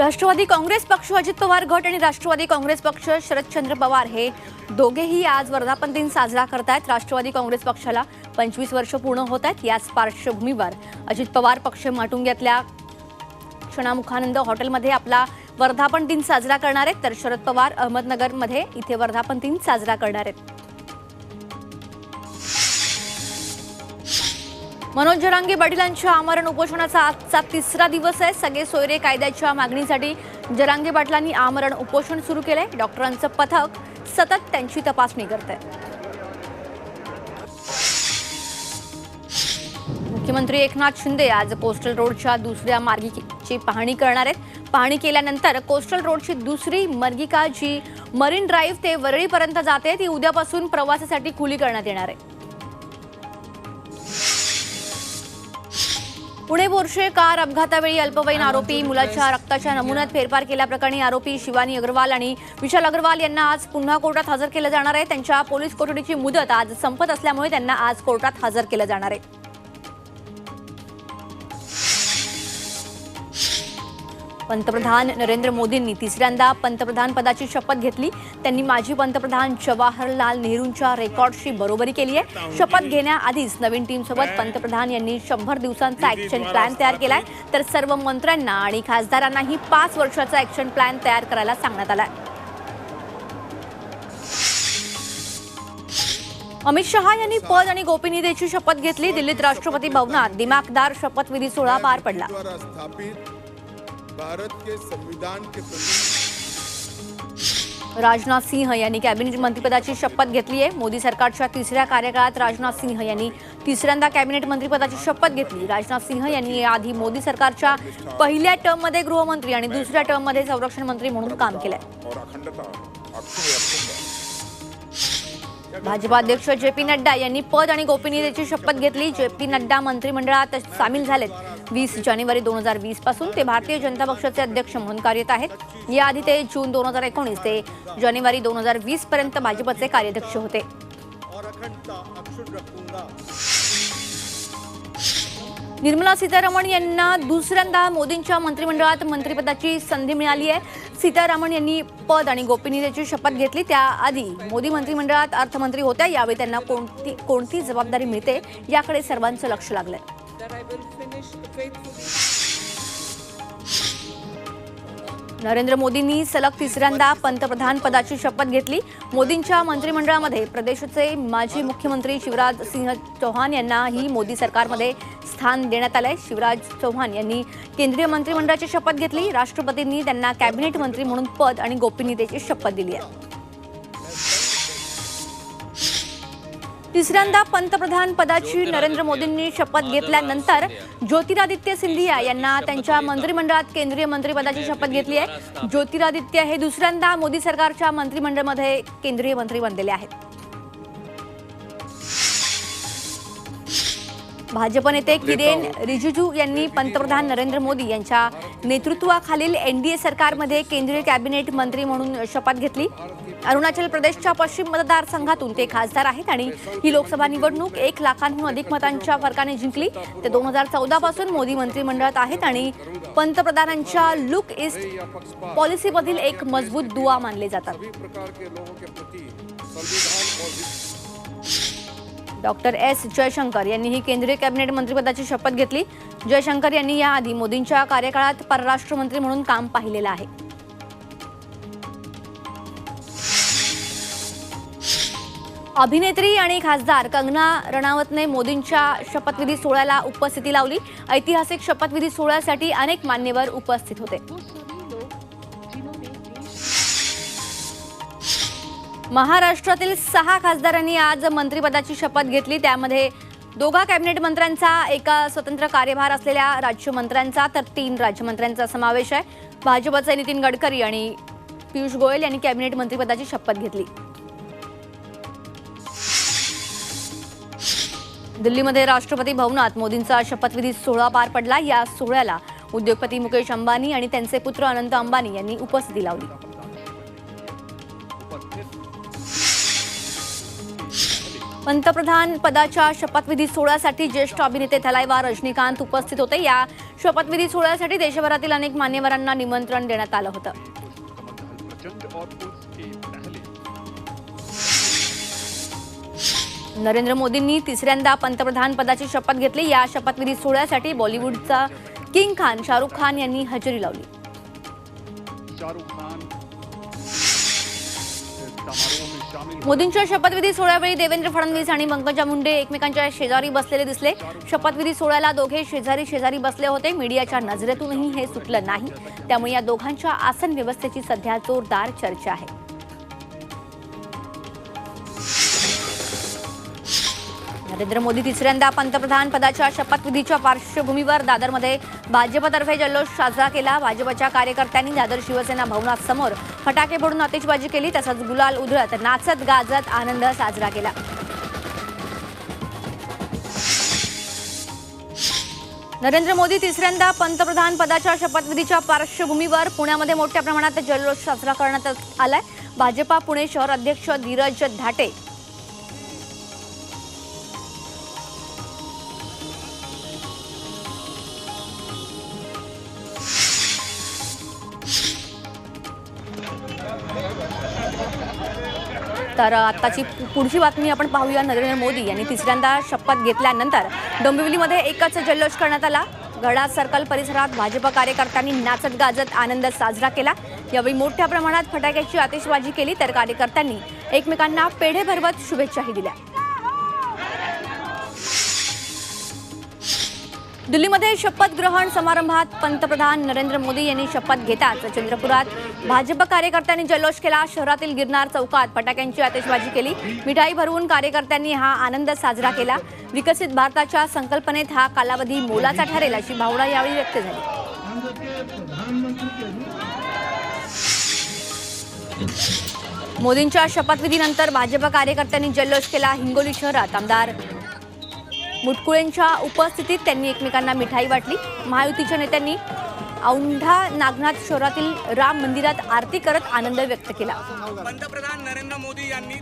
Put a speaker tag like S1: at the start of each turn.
S1: राष्ट्रवादी काँग्रेस पक्ष अजित पवार गट आणि राष्ट्रवादी काँग्रेस पक्ष शरदचंद्र पवार हे दोघेही आज वर्धापन दिन साजरा करतायत. राष्ट्रवादी काँग्रेस पक्षाला पंचवीस वर्ष पूर्ण होत आहेत. याच पार्श्वभूमीवर अजित पवार पक्ष माटुंग्यातल्या क्षणामुखानंद हॉटेलमध्ये आपला वर्धापन दिन साजरा करणार आहेत. तर शरद पवार अहमदनगरमध्ये इथे वर्धापन दिन साजरा करणार आहेत. मनोज जरांगे पाटीलांच्या आमरण उपोषणाचा आजचा तिसरा दिवस आहे. सगळे सोयरे कायद्याच्या मागणीसाठी जरांगे पाटलांनी आमरण उपोषण सुरू केलंय. डॉक्टरांचं पथक सतत त्यांची तपासणी करत आहे मुख्यमंत्री एकनाथ शिंदे आज कोस्टल रोडच्या दुसऱ्या मार्गिकेची पाहणी करणार आहेत. पाहणी केल्यानंतर कोस्टल रोडची दुसरी मार्गिका जी मरीन ड्राईव्ह ते वरळीपर्यंत जाते ती उद्यापासून प्रवासासाठी खुली करण्यात येणार आहे. पुणे बोरशे कार अपघातावेळी अल्पवयीन आरोपी मुलाच्या रक्ताच्या नमुन्यात फेरफार केल्याप्रकरणी आरोपी शिवानी अग्रवाल आणि विशाल अग्रवाल यांना आज पुन्हा कोर्टात हजर केलं जाणार आहे. त्यांच्या पोलीस कोठडीची मुदत आज संपत असल्यामुळे त्यांना आज कोर्टात हजर केलं जाणार आहे. पंतप्रधान नरेंद्र मोदींनी तिसऱ्यांदा पंतप्रधान पदाची शपथ घेतली. त्यांनी माजी पंतप्रधान जवाहरलाल नेहरूंच्या रेकॉर्डशी बरोबरी केली आहे. शपथ घेण्याआधीच नवीन टीमसोबत पंतप्रधान यांनी शंभर दिवसांचा ॲक्शन प्लॅन तयार केलाय. तर सर्व मंत्र्यांना आणि खासदारांनाही पाच वर्षाचा ॲक्शन प्लॅन तयार करायला सांगण्यात आलाय. अमित शहा यांनी पद आणि गोपनीयतेची शपथ घेतली. दिल्लीत राष्ट्रपती भवनात दिमागदार शपथविधी सोहळा पार पडला.
S2: भारत के संविधान के प्रति।
S1: राजनाथ सिंह यांनी कॅबिनेट मंत्रिपदाची शपथ घेतली आहे. मोदी सरकारच्या तिसऱ्या कार्यकाळात राजनाथ सिंह यांनी तिसऱ्यांदा कॅबिनेट मंत्रिपदाची शपथ घेतली. राजनाथ सिंह यांनी याआधी मोदी सरकारच्या पहिल्या टर्ममध्ये गृहमंत्री आणि दुसऱ्या टर्ममध्ये संरक्षण मंत्री म्हणून काम केलंय. भाजपा अध्यक्ष जे पी नड्डा यांनी पद आणि गोपनीयतेची शपथ घेतली. जे पी नड्डा मंत्रिमंडळात सामील झालेत. वीस जानेवारी दोन हजार वीसपासून ते भारतीय जनता पक्षाचे अध्यक्ष म्हणून कार्यरत आहेत. याआधी ते जून दोन हजार एकोणीस ते जानेवारी दोन हजार वीस पर्यंत भाजपचे कार्याध्यक्ष होते. निर्मला सीतारामन यांना दुसऱ्यांदा मोदींच्या मंत्रिमंडळात मंत्रिपदाची संधी मिळाली आहे. सीतारामन यांनी पद आणि गोपनीयतेची शपथ घेतली. त्याआधी मोदी मंत्रिमंडळात अर्थमंत्री होत्या. यावेळी त्यांना कोणती कोणती जबाबदारी मिळते याकडे सर्वांचं लक्ष लागलंय.
S3: That I will finish faithfully.
S1: Narendra मोदींनी सलग तिसऱ्यांदा पंतप्रधान पदाची शपथ घेतली. मोदींच्या मंत्रिमंडळामध्ये प्रदेशचे माजी मुख्यमंत्री शिवराज सिंह चौहान यांनाही मोदी सरकारमध्ये स्थान देण्यात आलंय. शिवराज चौहान यांनी केंद्रीय मंत्रिमंडळाची शपथ घेतली. राष्ट्रपतींनी त्यांना कॅबिनेट मंत्री म्हणून पद आणि गोपनीयतेची शपथ दिली आहे. तिसऱ्यांदा पंतप्रधान पदाची नरेंद्र मोदींनी शपथ घेतल्यानंतर ज्योतिरादित्य सिंधिया यांना त्यांच्या मंत्रिमंडळात केंद्रीय मंत्रिपदाची शपथ घेतली आहे. ज्योतिरादित्य हे दुसऱ्यांदा मोदी सरकारच्या मंत्रिमंडळामध्ये केंद्रीय मंत्री बनलेले आहेत. भाजप नेते किरेन रिजिजू यांनी पंतप्रधान नरेंद्र मोदी यांच्या नेतृत्वाखालील एनडीए सरकारमध्ये केंद्रीय कॅबिनेट मंत्री म्हणून शपथ घेतली. अरुणाचल प्रदेशच्या पश्चिम मतदारसंघातून ते खासदार आहेत आणि ही लोकसभा निवडणूक एक लाखांहून अधिक मतांच्या फरकाने जिंकली. ते दोन हजार चौदा पासून मोदी मंत्रिमंडळात आहेत आणि पंतप्रधानांच्या लुक ईस्ट पॉलिसीमधील एक मजबूत दुवा मानले जातात. डॉक्टर एस जयशंकर यांनीही केंद्रीय कॅबिनेट मंत्रिपदाची शपथ घेतली. जयशंकर यांनी याआधी मोदींच्या कार्यकाळात परराष्ट्र मंत्री म्हणून काम पाहिलेलं आहे. अभिनेत्री आणि खासदार कंगना रणावतने मोदींच्या शपथविधी सोहळ्याला उपस्थिती लावली. ऐतिहासिक शपथविधी सोहळ्यासाठी अनेक मान्यवर उपस्थित होते. महाराष्ट्रातील सहा खासदारांनी आज मंत्रिपदाची शपथ घेतली. त्यामध्ये दोघा कॅबिनेट मंत्र्यांचा एका स्वतंत्र कार्यभार असलेल्या राज्यमंत्र्यांचा तर तीन राज्यमंत्र्यांचा समावेश आहे. भाजपचे नितीन गडकरी आणि पियुष गोयल यांनी कॅबिनेट मंत्रिपदाची शपथ घेतली. दिल्लीमध्ये राष्ट्रपती भवनात मोदींचा शपथविधी सोहळा पार पडला. या सोहळ्याला उद्योगपती मुकेश अंबानी आणि त्यांचे पुत्र अनंत अंबानी यांनी उपस्थिती लावली. पंतप्रधान पदाच्या शपथविधी सोहळ्यासाठी ज्येष्ठ अभिनेते थलाईवार रजनीकांत उपस्थित होते. या शपथविधी सोहळ्यासाठी देशभरातील अनेक मान्यवरांना निमंत्रण देण्यात आलं होतं. नरेंद्र मोदींनी तिसऱ्यांदा पंतप्रधान पदाची शपथ घेतली. या शपथविधी सोहळ्यासाठी बॉलिवूडचा किंग खान शाहरुख खान यांनी हजेरी लावली.
S4: शाहरुख खान
S1: मोदींच्या शपथविधी सोहळ्यावेळी देवेंद्र फडणवीस आणि पंकजा मुंडे एकमेकांच्या शेजारी बसलेले दिसले. शपथविधी सोहळ्याला दोघे शेजारी शेजारी बसले होते. मीडियाच्या नजरेतूनही हे सुटलं नाही. त्यामुळे या दोघांच्या आसन व्यवस्थेची सध्या जोरदार चर्चा आहे. नरेंद्र मोदी तिसऱ्यांदा पंतप्रधान पदाच्या शपथविधीच्या पार्श्वभूमीवर दादरमध्ये भाजपतर्फे जल्लोष साजरा केला. भाजपच्या कार्यकर्त्यांनी दादर शिवसेना भवनासमोर फटाके फोडून आतिषबाजी केली. तसंच गुलाल उधळत नाचत गाजत आनंद साजरा केला. नरेंद्र मोदी तिसऱ्यांदा पंतप्रधान पदाच्या शपथविधीच्या पार्श्वभूमीवर पुण्यामध्ये मोठ्या प्रमाणात जल्लोष साजरा करण्यात आलाय. भाजपा पुणे शहर अध्यक्ष धीरज धाटे तर आत्ताची पुढची बातमी आपण पाहूया नरेंद्र मोदी यांनी तिसऱ्यांदा शपथ घेतल्यानंतर डोंबिवलीमध्ये एकच जल्लोष करण्यात आला. गडा सर्कल परिसरात भाजप कार्यकर्त्यांनी नाचत गाजत आनंद साजरा केला. यावेळी मोठ्या प्रमाणात फटाक्याची आतिषबाजी केली तर कार्यकर्त्यांनी एकमेकांना पेढे भरवत शुभेच्छाही दिल्या. दिल्लीमध्ये शपथग्रहण समारंभात पंतप्रधान नरेंद्र मोदी यांनी शपथ घेताच चंद्रपुरात भाजप कार्यकर्त्यांनी जल्लोष केला. शहरातील गिरनार चौकात फटाक्यांची आतिषबाजी केली. मिठाई भरवून कार्यकर्त्यांनी हा आनंद साजरा केला. विकसित भारताच्या संकल्पनेत हा कालावधी मोलाचा ठरेल अशी भावना यावेळी व्यक्त झाली. मोदींच्या शपथविधीनंतर भाजप कार्यकर्त्यांनी जल्लोष केला. हिंगोली शहरात आमदार मुटकुळेंच्या उपस्थितीत त्यांनी एकमेकांना मिठाई वाटली. महायुतीच्या नेत्यांनी औंढा नागनाथ शहरातील राम मंदिरात आरती करत आनंद व्यक्त केला.
S5: पंतप्रधान नरेंद्र मोदी यांनी